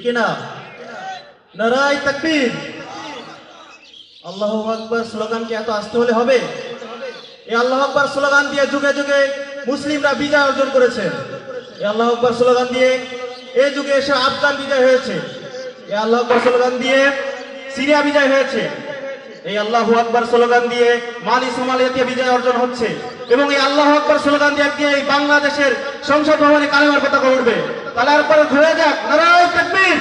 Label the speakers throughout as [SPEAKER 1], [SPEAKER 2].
[SPEAKER 1] কিনা নারাই তাকবীর আল্লাহু আকবার স্লোগান কি এত আসতে হলে হবে এই আল্লাহ আকবার স্লোগান দিয়ে যুগে যুগে মুসলিমরা বিজয় অর্জন করেছে এই আল্লাহ আকবার স্লোগান দিয়ে এই যুগে এসে আফগান বিজয় হয়েছে এই আল্লাহ আকবার স্লোগান দিয়ে সিরিয়া বিজয় হয়েছে এই আল্লাহ আকবার স্লোগান দিয়ে মালি সোমালিয়াতে বিজয় অর্জন হচ্ছে এবং এই আল্লাহ আকবার স্লোগান দিয়ে এই বাংলাদেশের সংসদ ভবনে কালেমার পতাকা উঠবে তাহলে আর পরে ঘুরে যাক নারায় তাকবীর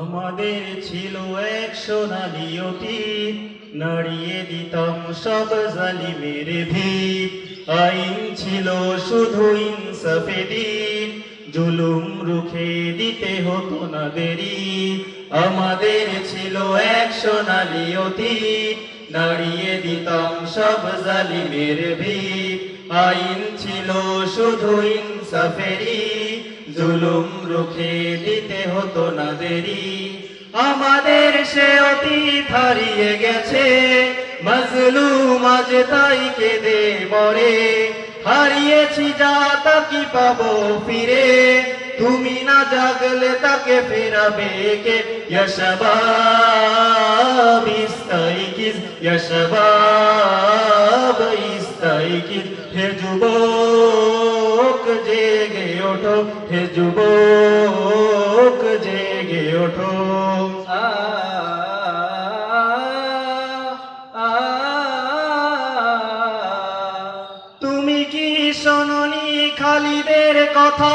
[SPEAKER 1] আমাদের ছিল এক সোনালি অতীত, নাড়িয়ে দিতাম সব জালিমের ভিত। আইন ছিল শুধু ইনসাফে দিন, জুলুম রুখে দিতে হতো না দেরি। আমাদের ছিল এক সোনালি অতীত, নাড়িয়ে দিতাম সব জালিমের ভিত। আইন ছিল শুধু ইনসাফেরি জুলুম রুখে দিতে হতো না দেরি। আমাদের সে অতি হারিয়ে গেছে। মজলুম আজ তাই কেঁদে মরে। হারিয়েছি যা তা কি পাবো ফিরে। তুমি না জাগলে তাকে ফেরাবে কে? ইয়াশবাব ইস্তাইকিজ ইয়াশবাব ইস্তাইকিজ হে যুবক জেগে ওঠো হে যুবক জেগে ওঠো। তুমি কি শোনি খালিদের কথা?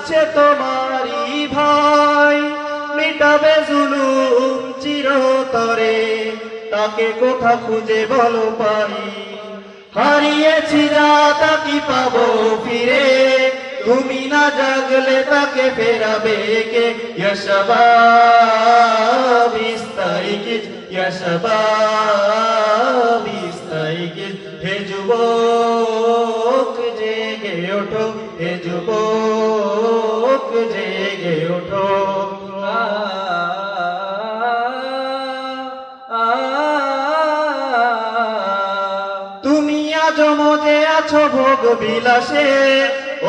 [SPEAKER 1] আসছে তোমারি ভাই, মিটাবে জুলু চিরতরে। তাকে কোথা খুঁজে বলো পাই? হারিয়েছি যা তাকে পাবো ফিরে? তুমি না জাগলে তাকে ফেরাবে কে? ইয়শবাব ইস্তাইকিজ ইয়শবাব জেগে ওঠো। তুমি আজ মজে আছো ভোগ বিলাসে,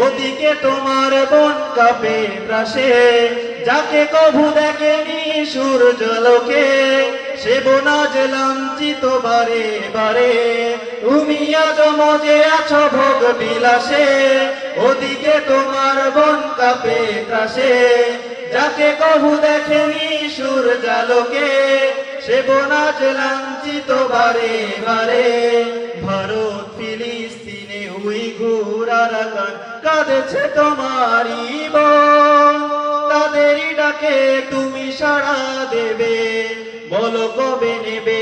[SPEAKER 1] ওদিকে তোমার বন কাপে প্রাসে, যাকে কভু দেখেনি সূর্যলোকে সে বোনাজ লাঞ্ছিত বারে বারে, তুমি আজ মজে আছো ভোগ বিলাসে, ওদিকে তোমার বন কাপে ত্রাসে। যাকে কহু দেখেনি সূর্যালোকে সে বোনাজ লাঞ্ছিত বারে বারে। ভারত, ফিলিস্তিনে উইঘুর আরাকান, কাঁদেছে তোমারই বোন। তাদেরই ডাকে তুমি দেবে বল কবে নেবে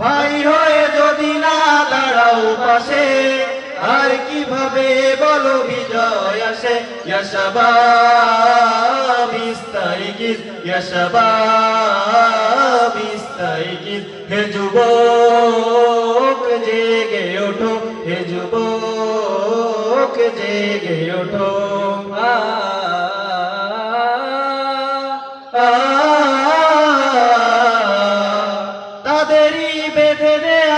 [SPEAKER 1] ভাই হয়ে যদি না দাঁড়াও পাশে, আর কীভাবে বলো বিজয় আসে? বিস্তারিকিস বিস্তারিকিস হে যুবক, জেগে ওঠো, হে যুবক, জেগে ওঠো।
[SPEAKER 2] আ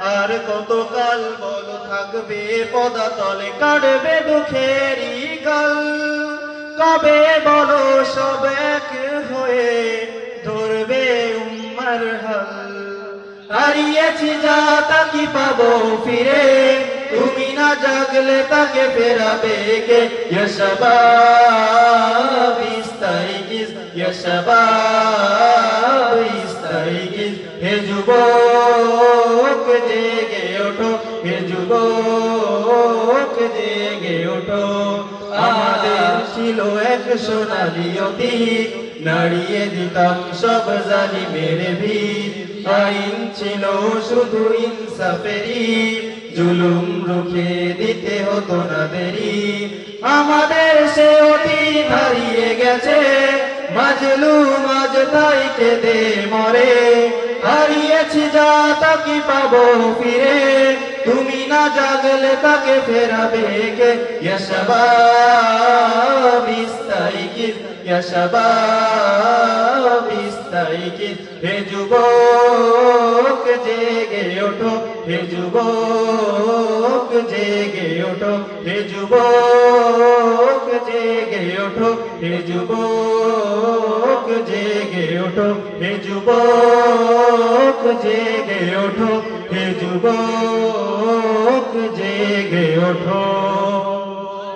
[SPEAKER 1] আর কতকাল বল থাকবে পদাতলে, কাটবে দুঃখেরই কাল। কবে বলো সব এক হয়ে ধরবে উম্মার হাল। হারিয়েছি যা তা কি পাবো ফিরে? তুমি না জাগলে তাকে ফেরাবে কে? ইয়শবাব ইস্তাইকিস ইয়শবাব ইস্তাইকিস হে যুবক, জেগে ওঠো, হে যুবক, জেগে ওঠো। আমাদের ছিল এক সোনালি অতীত, নাড়িয়ে দিতাম সব জালিমের ভিড় আইন ছিল শুধু ইনসাফেরি জুলুম রুখে দিতে হতো না দেরি। আমাদের সে অতি হারিয়ে গেছে। মাজলু মাজ তাই কেঁদে মরে। হারিয়েছি যা তাকে পাবো ফিরে। তুমি না জাগলে তাকে ফেরাবে কে? ইয়শবাব ইস্তাইকিস ইয়শবাব ইস্তাইকিস হে যুবক, জেগে ওঠো, হে যুবক, জেগে ওঠো, হে যুবক। জেগে ওঠো, হে যুবক জেগে ওঠো, হে যুবক জেগে ওঠো, হে যুবক জেগে ওঠো।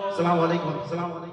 [SPEAKER 1] আসসালামু আলাইকুম আসসালামু আলাইকুম।